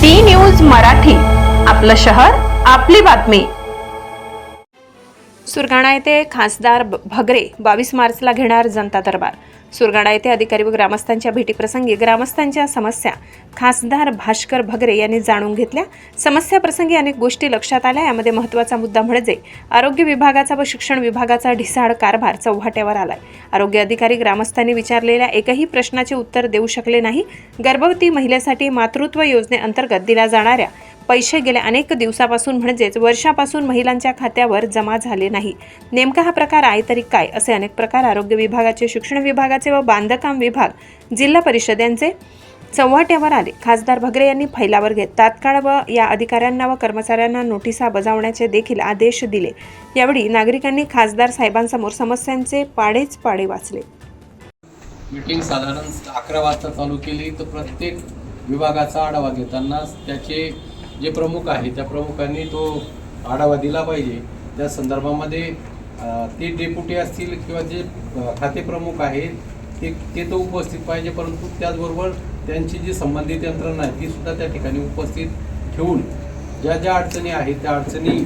D news Marathi. आपलं शहर आपली बातमी. सुरगाणा येथे खासदार भगरे बावीस मार्चला घेणार जनता दरबार. सुरगाणा येथे अधिकारी व ग्रामस्थांच्या भेटीप्रसंगी ग्रामस्थांच्या समस्या खासदार भास्कर भगरे यांनी जाणून घेतल्या. समस्याप्रसंगी अनेक गोष्टी लक्षात आल्या. यामध्ये महत्त्वाचा मुद्दा म्हणजे आरोग्य विभागाचा व शिक्षण विभागाचा ढिसाळ कारभार चव्हाट्यावर आलाय. आरोग्य अधिकारी ग्रामस्थांनी विचारलेल्या एकही प्रश्नाचे उत्तर देऊ शकले नाही. गर्भवती महिलेसाठी मातृत्व योजनेअंतर्गत दिल्या जाणाऱ्या पैसे गेल्या अनेक दिवसापासून म्हणजेच वर्षापासून महिलांच्या खात्यावर जमा झाले नाही. नेमका हा प्रकार आहे तरी काय? असे अनेक प्रकार आरोग्य विभागाचे शिक्षण विभागाचे व बांधकाम विभाग जिल्हा परिषद यांचे चव्हाट्यावर आले. खासदार भगरे यांनी फैलावर घेत तात्काळ व या अधिकाऱ्यांना व कर्मचाऱ्यांना नोटिसा बजावण्याचे देखील आदेश दिले. यावेळी नागरिकांनी खासदार साहेबांसमोर समस्यांचे पाडेच पाडे वाचले. मीटिंग साधारण अकरा वाजता चालू केली. तर प्रत्येक विभागाचा आढावा घेताना त्याचे जे प्रमुख आहे त्या प्रमुखांनी तो आढावा दिला पाहिजे. त्या संदर्भामध्ये ते डेप्युटी असतील किंवा जे खाते प्रमुख आहेत ते ते तर उपस्थित पाहिजे परंतु त्याचबरोबर त्यांची जी संबंधित यंत्रणा आहे ती सुद्धा त्या ठिकाणी उपस्थित ठेवून ज्या ज्या अडचणी आहेत त्या अडचणी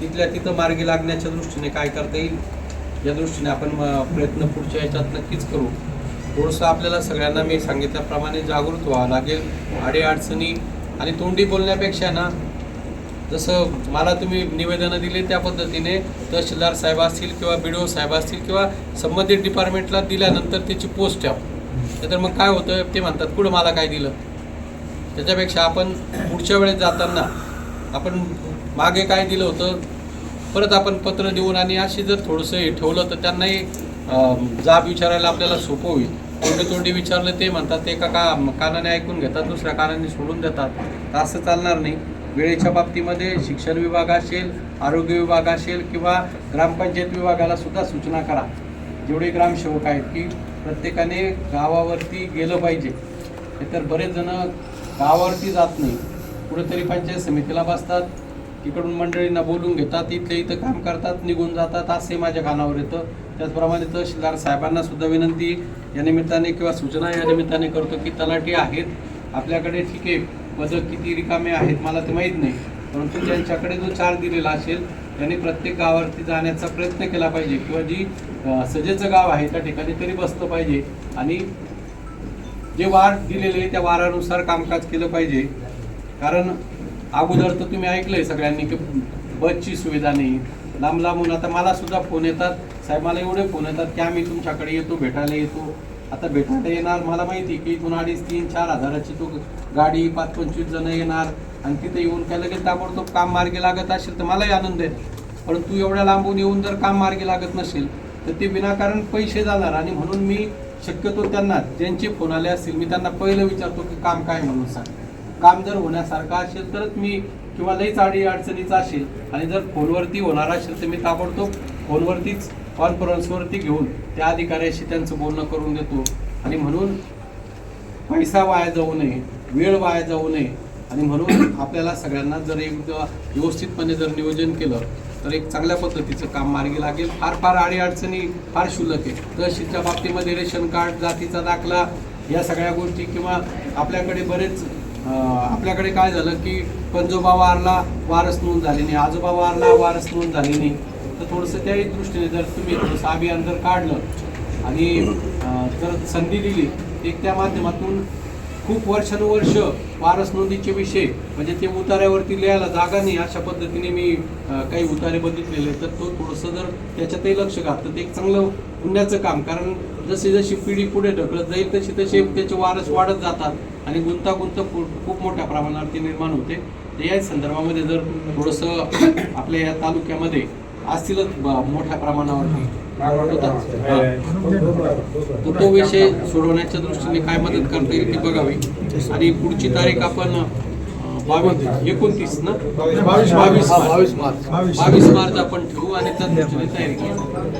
तिथल्या तिथं मार्गी लागण्याच्या दृष्टीने काय करता येईल या दृष्टीने आपण प्रयत्न पुढच्या ह्याच्यात नक्कीच करू. थोडंसं आपल्याला सगळ्यांना मी सांगितल्याप्रमाणे जागृत व्हावं लागेल. आडे अडचणी आणि तोंडी बोलण्यापेक्षा ना जसं मला तुम्ही निवेदनं दिले त्या पद्धतीने तहसीलदार साहेब असतील किंवा बी ओ साहेब असतील किंवा संबंधित डिपार्टमेंटला दिल्यानंतर त्याची पोस्ट ठेवा. नाहीतर मग काय होतं ते म्हणतात कुठं मला काय दिलं? त्याच्यापेक्षा आपण पुढच्या वेळेस जाताना आपण मागे काय दिलं होतं परत आपण पत्र देऊन आणि अशी जर थोडंसं हे ठेवलं तर त्यांनाही जाब विचारायला आपल्याला सोपं होईल. तोंडी तोंडी विचारलं ते म्हणतात ते एका का कानाने ऐकून घेतात दुसऱ्या कानाने सोडून देतात. असं चालणार नाही. वेळेच्या बाबतीमध्ये शिक्षण विभाग असेल आरोग्य विभाग असेल किंवा ग्रामपंचायत विभागाला सुद्धा सूचना करा. जेवढे ग्रामसेवक आहेत की प्रत्येकाने गावावरती गेलं पाहिजे. तर बरेच जण गावावरती जात नाही. कुठेतरी पंचायत समितीला बसतात. तिकडून मंडळींना बोलून घेतात इथले इथं काम करतात निघून जातात. असे माझ्या कानावर येतं. त्याचप्रमाणे तहसीलदार साहेबांना सुद्धा विनंती या निमित्ताने किंवा सूचना या निमित्ताने करतो की तलाठी आहेत. आपल्याकडे ठीक आहे. पदं किती रिकामे आहेत मला ते माहीत नाही. परंतु ज्यांच्याकडे जो चार्ज दिलेला असेल त्यांनी प्रत्येक गावावरती जाण्याचा प्रयत्न केला पाहिजे किंवा जी सजेचं गाव आहे त्या ठिकाणी तरी बसलं पाहिजे. आणि जे वार दिलेले त्या वारानुसार कामकाज केलं पाहिजे. कारण अगोदर तर तुम्ही ऐकलंय सगळ्यांनी की बसची सुविधा नाही. लांब लांबून आता मला सुद्धा फोन येतात. साहेब मला एवढे फोन येतात की आम्ही तुमच्याकडे येतो भेटायला येतो. आता भेटायला येणार मला माहिती की इथून अडीच तीन चार हजाराची तो गाडी पाच पंचवीस जण येणार आणि तिथे येऊन काय लगेच ताबडतोब काम मार्गी लागत असेल तर मलाही आनंद आहे. परंतु एवढ्या लांबून येऊन जर काम मार्गी लागत नसेल तर ते विनाकारण पैसे जाणार आणि म्हणून मी शक्यतो त्यांना ज्यांचे फोन आले असतील मी त्यांना पहिलं विचारतो की काम काय म्हणून सांग. काम जर होण्यासारखं असेल तरच मी किंवा लईच अडी अडचणीचा असेल आणि जर फोनवरती होणार असेल तर मी ताबडतोब फोनवरतीच कॉन्फरन्सवरती घेऊन त्या अधिकाऱ्याशी त्यांचं बोलणं करून देतो. आणि म्हणून पैसा वाया जाऊ नये वेळ वाया जाऊ नये. आणि म्हणून आपल्याला सगळ्यांना जर एक व्यवस्थितपणे जर नियोजन केलं तर एक चांगल्या पद्धतीचं काम मार्गी लागेल. फार फार अडीअडचणी फार शुल्लक आहे. तहसीलच्या बाबतीमध्ये रेशन कार्ड जातीचा दाखला या सगळ्या गोष्टी किंवा आपल्याकडे बरेच आपल्याकडे काय झालं की पंजोबा वारला वारस नोंद झाली नाही. आजोबा वारला वारस नोंद झाली नाही. तर थोडंसं त्याही दृष्टीने जर तुम्ही थोडंसं अभियान जर काढलं आणि जर संधी दिली एक त्या माध्यमातून खूप वर्षानुवर्ष वारस नोंदीचे विषय म्हणजे ते उतार्यावरती लिहायला जागा नाही अशा पद्धतीने मी काही उतारे बघितलेले तर तो थोडंसं जर त्याच्यातही लक्ष घातलं तर एक चांगलं पुण्याचं काम. कारण जशी जशी पिढी पुढे ढकलत जाईल तशी तसे त्याचे वारस वाढत जातात आणि गुंतागुंत खूप मोठ्या प्रमाणावरती निर्माण होते. तर या संदर्भामध्ये जर थोडंसं आपल्या या तालुक्यामध्ये असतीलच ब- मोठ्या प्रमाणावरती. हा. तर तो विषय सोडवण्याच्या दृष्टीने काय मदत करता येईल ती बघावी. आणि पुढची तारीख आपण बावीस एकोणतीस ना? बावीस बावीस मार्च. बावीस मार्च आपण ठेवू आणि त्या दृष्टीने तयारी करू.